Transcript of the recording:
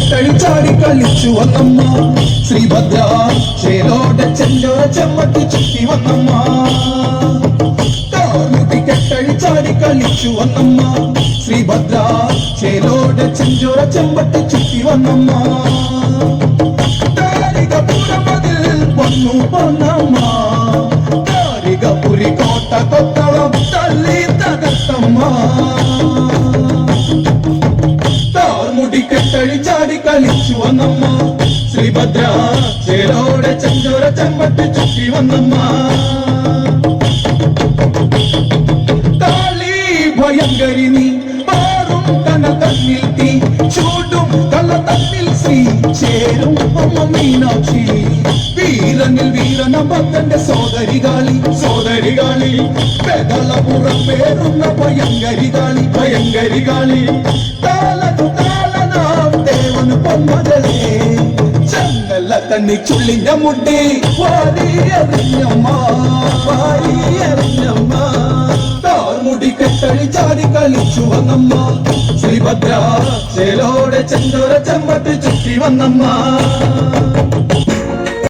കെട്ടഴി ചാടി കളിച്ചു വന്നമ്മ. ശ്രീഭദ്ര ചേലോടെ ചെല്ലോ ചമ്മത്തി ചുറ്റി വന്നമ്മ. കാർമുടി കെട്ടഴി ചാടി കളിച്ചു വന്നമ്മ. ശ്രീഭദ്ര ചേലോടെ ചെഞ്ചോര ചെമ്പട്ടി ചുറ്റി വന്നമ്മ. വന്നു വന്നമ്മ താരികപുരി കോട്ട കൊത്തളം തള്ളി താർമുടി ചാടി കളിച്ചു വന്നമ്മ. ശ്രീഭദ്ര ചേലോടെ ചെഞ്ചോര ചെമ്പട്ടി ചുറ്റി വന്നമ്മ. കാളി ഭയങ്കരി നീ പാറും കന തന്നിൽ തീ ചൂടും കള്ള തന്നിൽ ശ്രീ ചേരും അമ്മ മീനാക്ഷി. വീരനിൽ വീരന ഭക്തന്റെ സോദരി കാളി സോദരി കാളി. പെതളപുറം പേറുന്ന ഭയങ്കരി കാളി ഭയങ്കരി കാളി. താലതു ചങ്ങല കണ്ണി ചുള്ളിഞ്ഞ മുട്ടി താർമുടി കെട്ടഴി ചാടി കളിച്ചു വന്നമ്മ. ശ്രീഭദ്ര ചേലോടെ ചെന്തോര ചുറ്റി വന്നമ്മ.